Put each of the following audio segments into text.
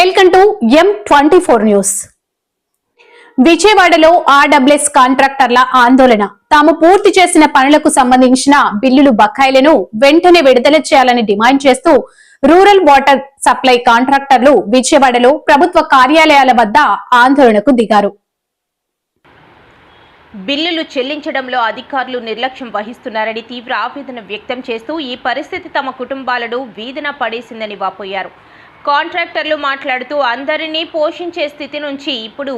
Welcome to M twenty four news. విజయవాడలో RWS కాంట్రాక్టర్ల ఆందోళన. తాము పూర్తి చేసిన పనులకు సంబంధించిన బిల్లులు బకాయిలను వెంటనే విడుదల చేయాలని డిమాండ్ చేస్తూ రూరల్ వాటర్ సప్లై కాంట్రాక్టర్లు విజయవాడలో ప్రభుత్వ కార్యాలయాల వద్ద ఆందోళనకు దిగారు. బిల్లులు చెల్లించడంలో అధికారులు నిర్లక్ష్యం వహిస్తున్నారని తీవ్ర ఆవేదన వ్యక్తం చేస్తూ ఈ పరిస్థితి తమ కుటుంబాలను వీధిన పడేసిందని వాపోయారు. కాంట్రాక్టర్లు మాట్లాడుతూ అందరినీ పోషించే స్థితి నుంచి ఇప్పుడు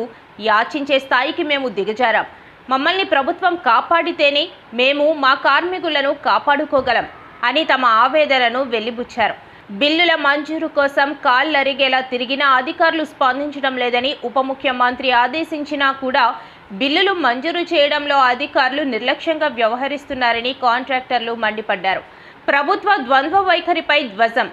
యాచించే స్థాయికి మేము దిగజారాం. మమ్మల్ని ప్రభుత్వం కాపాడితేనే మేము మా కార్మికులను కాపాడుకోగలం అని తమ ఆవేదనను వెళ్ళిబుచ్చారు బిల్లుల మంజూరు కోసం కాళ్ళరిగేలా తిరిగినా అధికారులు స్పందించడం లేదని ఉప ముఖ్యమంత్రి ఆదేశించినా కూడా బిల్లులు మంజూరు చేయడంలో అధికారులు నిర్లక్ష్యంగా వ్యవహరిస్తున్నారని కాంట్రాక్టర్లు మండిపడ్డారు. ప్రభుత్వ ద్వంద్వ వైఖరిపై ధ్వజం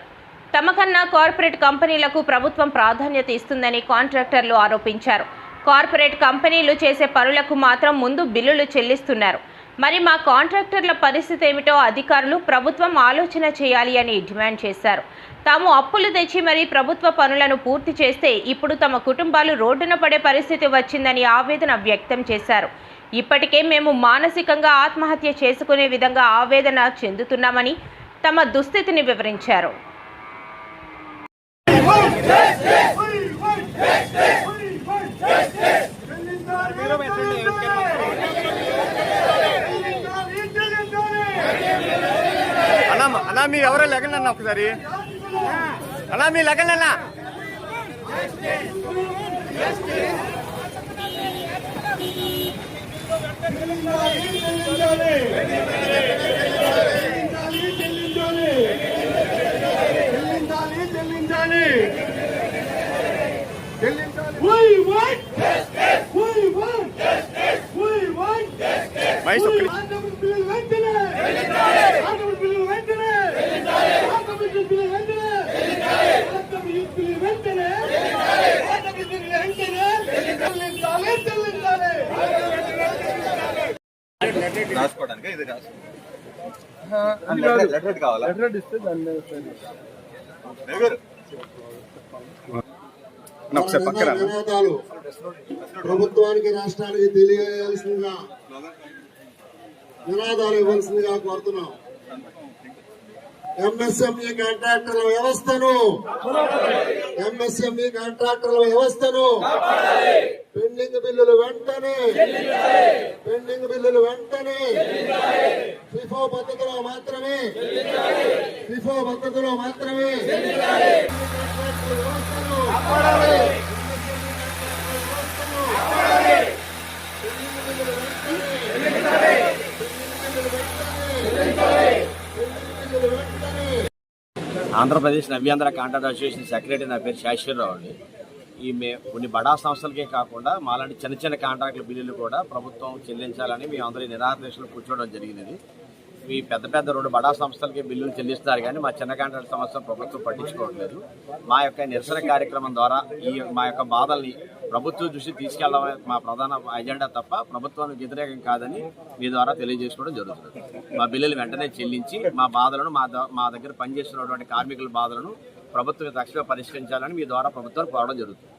తమకన్నా కార్పొరేట్ కంపెనీలకు ప్రభుత్వం ప్రాధాన్యత ఇస్తుందని కాంట్రాక్టర్లు ఆరోపించారు. కార్పొరేట్ కంపెనీలు చేసే పనులకు మాత్రం ముందు బిల్లులు చెల్లిస్తున్నారు. మరి మా కాంట్రాక్టర్ల పరిస్థితి ఏమిటో అధికారులు ప్రభుత్వం ఆలోచన చేయాలి అని డిమాండ్ చేశారు. తాము అప్పులు తెచ్చి మరీ ప్రభుత్వ పనులను పూర్తి చేస్తే ఇప్పుడు తమ కుటుంబాలు రోడ్డున పడే పరిస్థితి వచ్చిందని ఆవేదన వ్యక్తం చేశారు. ఇప్పటికే మేము మానసికంగా ఆత్మహత్య చేసుకునే విధంగా ఆవేదన చెందుతున్నామని తమ దుస్థితిని వివరించారు. అన్నా అన్నా మీ ఎవరో లెగండి అన్న ఒకసారి అన్నా మీ లెగండి అన్న you. రాసుకోవడానికి? ఇది రాసుకో. లెటర్ కావాలా. ధన్యవాదాలు. ప్రభుత్వానికి రాష్ట్రానికి తెలియజేయాల్సిందిగా నినాదాలు ఇవ్వాల్సిందిగా కోరుతున్నాం. ఎంఎస్ఎంఈ కాంట్రాక్టర్ల వ్యవస్థను ఎంఎస్ఎంఈ కాంట్రాక్టర్ల వ్యవస్థను పెండింగ్ బిల్లులు వెంటనే. పెండింగ్ బిల్లులు వెంటనే. ఫిఫో పద్ధతిలో మాత్రమే. ఫిఫో పద్ధతిలో మాత్రమే. Andhra Pradesh Navyandhra contract association secretary నా పేరు శాశ్వరరావు అండి. ఈ మే కొన్ని బడా సంస్థలకే కాకుండా మాలాంటి చిన్న చిన్న కాంట్రాక్టుల బిల్లులు కూడా ప్రభుత్వం చెల్లించాలని మేము అందరి నిరాదేశంలో కూర్చోవడం జరిగినది. ఈ పెద్ద పెద్ద రెండు బడా సంస్థలకే బిల్లులు చెల్లిస్తారు కానీ మా చిన్న కాంట్రాక్ట్ సంస్థ ప్రభుత్వం పట్టించుకోవట్లేదు. మా యొక్క నిరసన కార్యక్రమం ద్వారా ఈ మా యొక్క బాధల్ని ప్రభుత్వం దృష్టి తీసుకెళ్ళడమే మా ప్రధాన ఎజెండా తప్ప ప్రభుత్వానికి వ్యతిరేకం కాదని మీ ద్వారా తెలియజేసుకోవడం జరుగుతుంది. మా బిల్లులు వెంటనే చెల్లించి మా బాధలను మా ద- మా దగ్గర పనిచేస్తున్నటువంటి కార్మికుల బాధలను ప్రభుత్వం తక్షణమే పరిష్కరించాలని మీ ద్వారా ప్రభుత్వాన్ని కోరడం జరుగుతుంది.